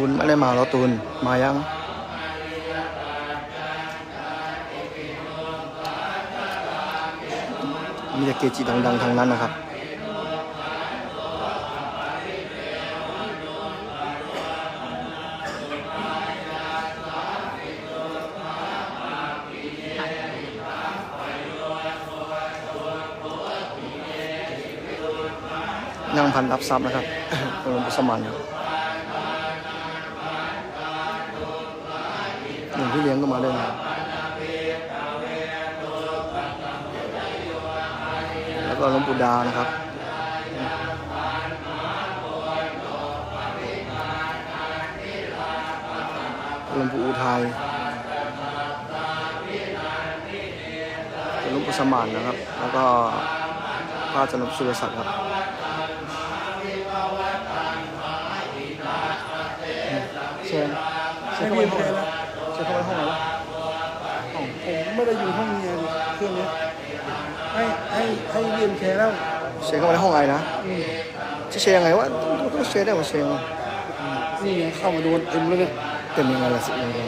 ตูนไม่ได้มาล้อตูนมายังมีแต่เกจิดังๆทางนั้นนะครับนั่งพันรับทรัพย์นะครับหลวงปู่สมานครับ พี่เลี้ยงก็มาด้วยนะแล้วก็หลวงปู่ดานะครับหลวงปู่อุทัยหลวงปู่สมานนะครับ แล้วก็พระอาจารย์สุรศักดิ์ครับเชิญเชิญเข้าไป ห้องไหนเชิญเข้าไปห้องไหนวะห้องผมไม่ได้อยู่ห้องเรียนเครื่องเนี้ยให้ให้ให้เรียนแชร์แล้วเชิญเข้าไปในห้องไอนะอืมจะเชิญยังไงวะต้องเชิญได้หมดเชิญวะนี่ไงเข้ามาโดนเต็มแล้วเนี่ยเต็มยังไงล่ะสิยังไง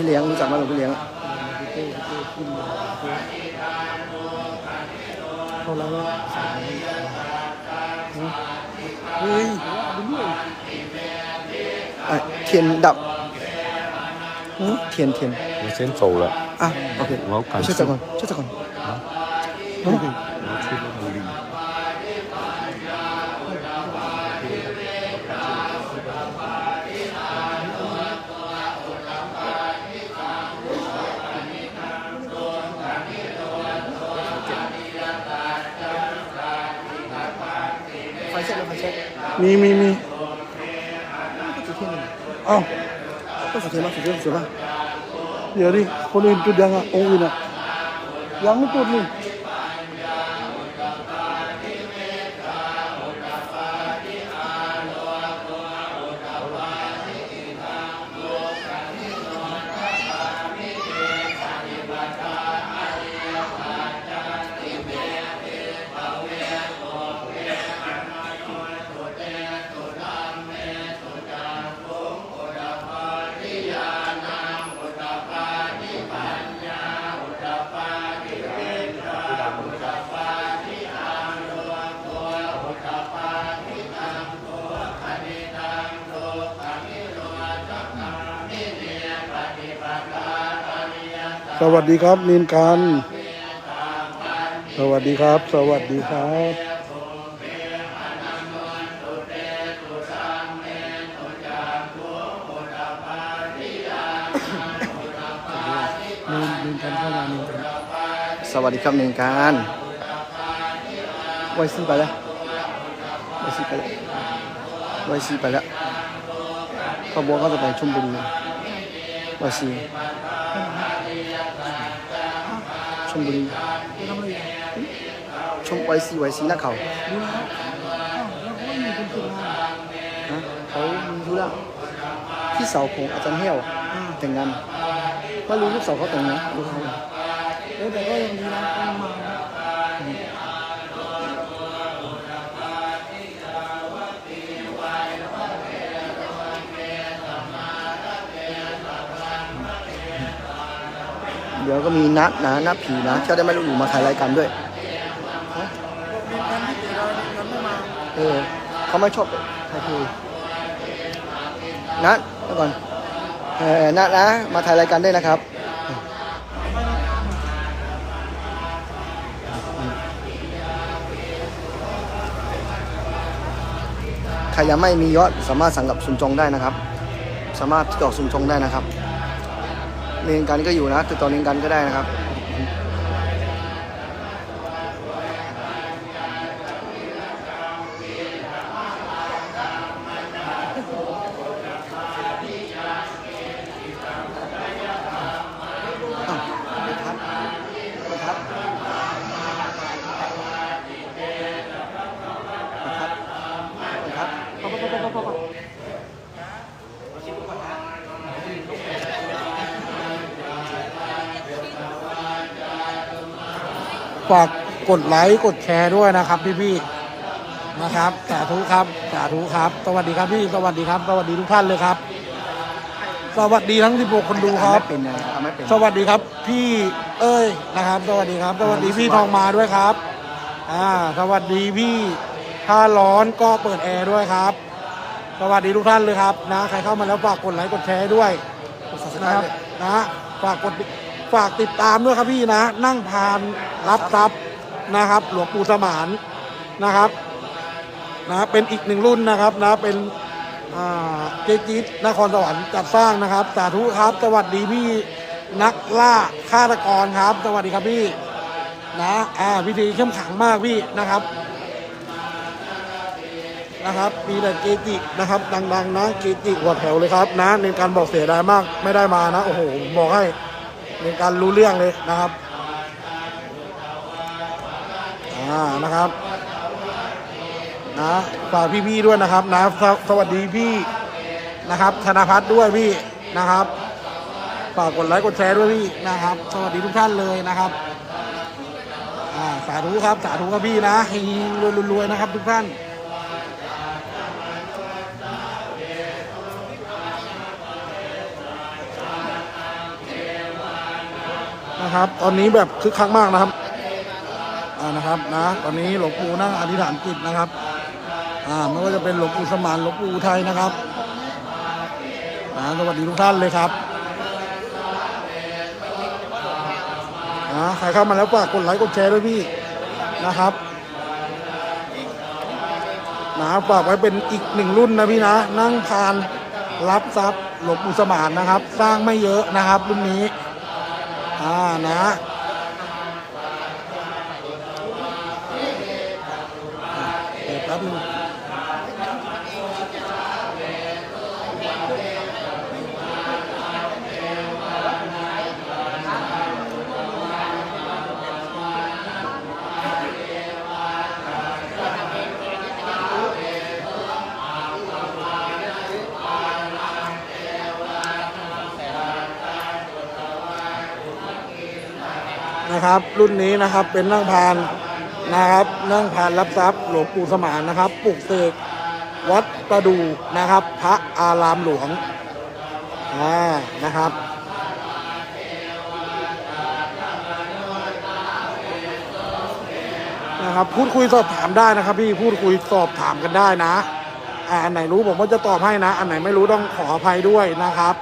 พี่เลี้ยงรู้จักไหมหลวงพี่เลี้ยง เต้เต้ขึ้นมาเขาแล้วก็สายเฮ้ยดูด้วย อ่ะเทียนดับหือเทียนเทียน 我先走了， อ่ะโอเค 我要赶 ช่วยจักก่อนช่วยจักก่อน 我 มีมีมีจุดเทียนหนึ่งเอ้าก็สุดเทียนมาสุดเทียนสุดป่ะเดี๋ยวดิคนอื่นจุดยังอะองค์อื่นอะยังไม่จุดนี่ สวัสดีครับนินกันสวัสดีครับ สวัสดีครับนินนินกันเข้ามานินกันสวัสดีครับนึ่งการไวซีไปแล้วไวซีไปแล้วไวซีไปแล้วขบวนก็จะไปชลบุรีไวซี ชลบุรีชมไวซีไวซีนักเขาฮะเขามีธุระที่เสาของอาจารย์เหี้ยวแต่งงานไม่รู้ลูกสาวเขาแต่งงานรู้เขาเออแต่ก็ยังดีนะก็มา เดี๋ยวก็มีนัดนะนัดผีนะที่ได้ไม่รู้อยู่มาถ่ายรายการด้วยเออเขาไม่ชอบถ่ายทีนัดเดี๋ยวก่อนเออนัดนะ มาถ่ายรายการด้วยนะครับใครยังไม่มียอดสามารถสั่งกับซุนจงได้นะครับ สามารถติดต่อซุนจงได้นะครับ เรียนกันก็อยู่นะติดต่อเรียนกันก็ได้นะครับ อ้าวไม่ทันไม่ทันไม่ทันไม่ทันพอพอพอพอพอพอ ฝากกดไลค์กดแชร์ด้วยนะครับพี่ๆนะครับสาธุครับสาธุครับ สวัสดีครับพี่สวัสดีครับ สวัสดีทุกท่านเลยครับ สวัสดีทั้ง16คนดูครับไม่เป็นนะเอาไม่เป็นสวัสดีครับพี่เอ้ยนะครับ สวัสดีครับ สวัสดีพี่ทองมาด้วยครับ อ่า สวัสดีพี่ ถ้าร้อนก็เปิดแอร์ด้วยครับ สวัสดีทุกท่านเลยครับนะ ใครเข้ามาแล้วฝากกดไลค์กดแชร์ด้วยนะครับนะฝากกด ฝากติดตามด้วยครับพี่นะ นั่งพานรับทรัพย์นะครับ หลวงปู่สมานนะครับนะเป็นอีกหนึ่งรุ่นนะครับนะเป็นเจจิตนครสวรรค์จัดสร้างนะครับ สาธุครับสวัสดีพี่นักล่าฆาตกรครับ สวัสดีครับพี่นะอ่าพิธีเข้มขังมากพี่นะครับนะครับมีแต่เกจินะครับ ดังๆนะเกจิหัวแถวเลยครับนะในการบอกเสียดายมากไม่ได้มานะ โอ้โห บอกให้ ในการรู้เรื่องเลยนะครับอ่านะครับนะฝากพี่ๆด้วยนะครับนะสวัสดีพี่นะครับธนพัฒน์ด้วยพี่นะครับฝากกดไลค์กดแชร์ด้วยพี่นะครับ สวัสดีทุกท่านเลยนะครับอ่าสาธุครับสาธุครับพี่นะรวยๆนะครับทุกท่าน นะครับ ตอนนี้แบบคึกคักมากนะครับอ่านะครับนะตอนนี้หลวงปู่นั่งอธิษฐานจิตนะครับอ่าไม่ว่าจะเป็นหลวงปู่สมานหลวงปู่อุทัยนะครับอ่าสวัสดีทุกท่านเลยครับอ่าใครเข้ามาแล้วฝากกดไลค์กดแชร์ด้วยพี่นะครับนะฝากไว้เป็นอีกหนึ่งรุ่นนะพี่นะ นั่งทานรับทรัพย์หลวงปู่สมานนะครับ สร้างไม่เยอะนะครับรุ่นนี้ อ่านะเดี๋ยวแป๊บนึง นะครับ รุ่นนี้นะครับเป็นนั่งพานนะครับ นั่งพานรับทรัพย์หลวงปู่สมานนะครับปลุกเสกวัดประดูนะครับ พระอารามหลวงอ่านะครับนะครับพูดคุยสอบถามได้นะครับ พี่พูดคุยสอบถามกันได้นะอ่าอันไหนรู้ผมก็จะตอบให้นะ อันไหนไม่รู้ต้องขออภัยด้วยนะครับ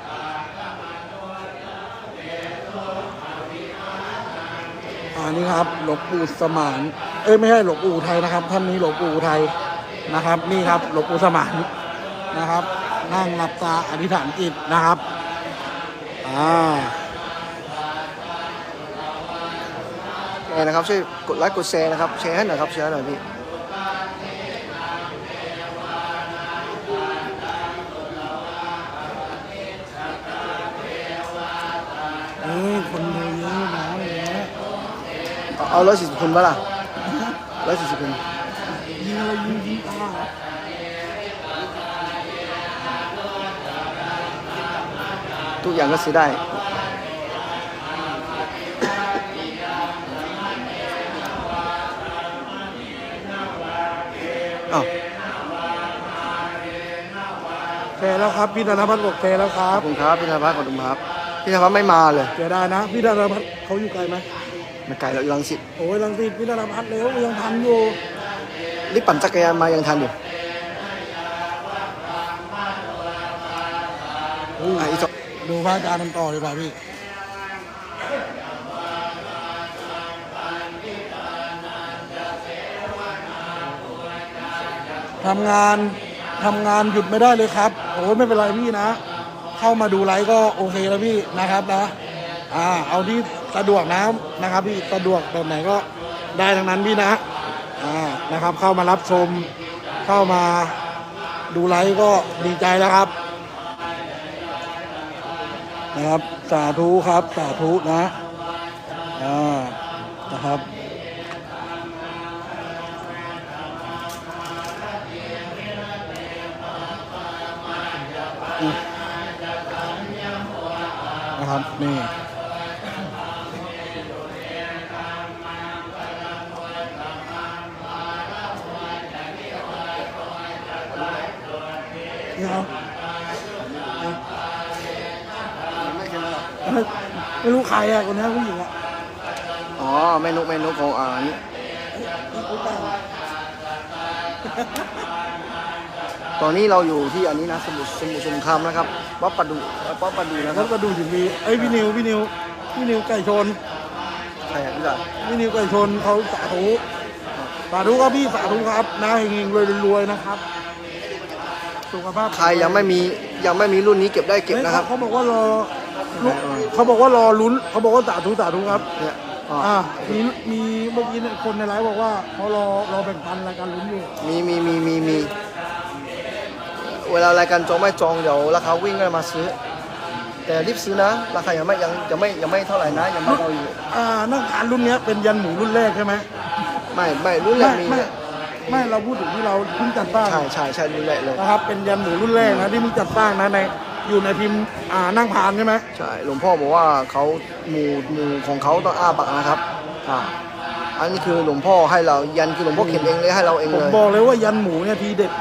นนี้ครับ หลวงปู่สมาน เอ้ยไม่ใช่หลวงปู่ไทยนะครับ ท่านนี้หลวงปู่ไทยนะครับ นี่ครับหลวงปู่สมานนะครับ นั่งหลับตาอธิษฐานจิตนะครับอ่าแชร์นะครับช่วยกดไลค์กดแชร์นะครับแชร์ให้หน่อยครับแชร์หน่อยพี่ เอาเอาร้อยสี่สิบคนปะล่ะร้อยสี่สิบคนยิงอะไรยิงยิงตาทุกอย่างก็ซื้อได้ อ้าวแฟแล้วครับพี่ธนพัฒน์บอกแฟแล้วครัขบอบคุณครับพี่ธนพัฒน์ขอบคุณครับพี่ธนพัฒน์ไม่มาเลย เสียดายนะ พี่ธนพัฒน์เขาอยู่ไกลไหม มันไกลเราอยู่รังสิตโอ้ยลังสิตพี่ธนพัฒน์เร็วยังทันอยู่รีบปั่นจักรยานมายังทันอยู่อุ้ยอะอีกสองดูพระอาจารย์กันต่อดีกว่าพี่ทำงานทำงานหยุดไม่ได้เลยครับโอ้ยไม่เป็นไรพี่นะ เข้ามาดูไลฟ์ก็โอเคแล้วพี่นะครับนะอ่าเอาที่ สะดวกนะนะครับพี่สะดวกแบบไหนก็ได้ทั้งนั้นพี่นะอ่านะครับ เข้ามารับชม เข้ามาดูไลฟ์ก็ดีใจแล้วครับ นะครับสาธุครับสาธุนะอ่านะครับนะครับนี่นี่เอา ไม่ไม่รู้ใครอะคนนี้ผู้หญิงอะอ๋อแม่นุกแม่นุกของอ่านี่ตอนนี้เราอยู่ที่อันนี้นะสมุทรสมุทรสงครามนะครับวัดประดูวัดประดูนะคแล้รัวบก็ดูถึงมีเอ้ยพี่นิวพี่นิวพี่นิวไก่ชนใครอะพี่ด่าพี่นิวไก่ชนเขาสาธุสาธุครับพี่สาธุครับนะเฮงๆรวยๆนะครับสุขภาพใครยังไม่มียังไม่มีรุ่นนี้เก็บได้เก็บฮ้ยนะครับ เขาบอกว่ารอลุ เขาบอกว่ารอลุ้นเขาบอกว่าสาธุสาธุครับเนี่ยอ๋ออ่ามีมีเมื่อกี้เนี่ยคนในไลฟ์บอกว่าเขารอรอแบ่งปันรายการลุ้นอยู่มีมีมีมีมีเวลารายการจองไม่จองเดี๋ยวราคาวิ่งก็มาซื้อ แต่รีบซื้อนะ ราคายังไม่ยังยังไม่ยังไม่เท่าไหร่นะยังไม่เอาอยู่อ่านักทานรุ่นเนี้ยเป็นยันหมูรุ่นแรกใช่ไหมไม่ไม่รุ่นแรไม่กมีไม่ไม่เราพูดถึงที่เราเพิ่งจัดสร้างใช่ใช่ใช่รุ่นแรกเลยนะครับเป็นยันหมูรุ่นแรกนะที่เพิ่งจัดสร้างนะใน อยู่ในพิมพ์อ่านั่งพานใช่ไหมใช่หลวงพ่อบอกว่าเขาหมู่หมู่ของเขาต้องอ้าปากนะครับอ่าอันนี้คือหลวงพ่อให้เรายันคือหลวงพ่อเขียนเองเลยให้เราเองผมเลยบอกเลยว่ายันหมูเนี่ยทีเด็ด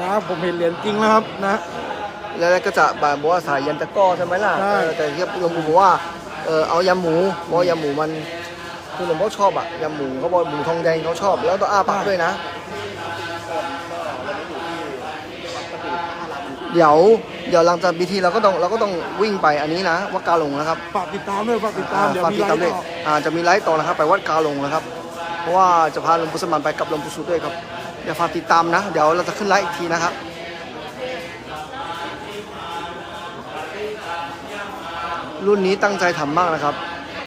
นะผมเห็นเหรียญจริงแล้วครับนะ แล้วก็จะบอกว่าสายยันตะกร้อใช่ไหมล่ะใช่ เออแต่ที่หลวงปู่บอกว่าเออเอายำหมูเพราะว่ายำหมูมันคือหลวงพ่อชอบอะยำหมูเขาบอกหมูทองแดงเขาชอบ แล้วต้องอ้าปากด้วยนะ เดี๋ยวเดี๋ยวหลังจากพิธีเราก็ต้องเราก็ต้องวิ่งไปอันนี้นะวัดกาหลงนะครับฝากติดตามด้วยฝากติดตามเดี๋ยวฝากมีติดไลตามฟ์ด้วยต่ออ่าจะมีไลฟ์ต่อนะครับ ไปวัดกาหลงนะครับ เพราะว่าจะพาหลวงปู่สมานไปกับหลวงปู่สุดด้วยครับเดี๋ยวฝากติดตามนะ เดี๋ยวเราจะขึ้นไลฟ์อีกทีนะครับ รุ่นนี้ตั้งใจทำมากนะครับ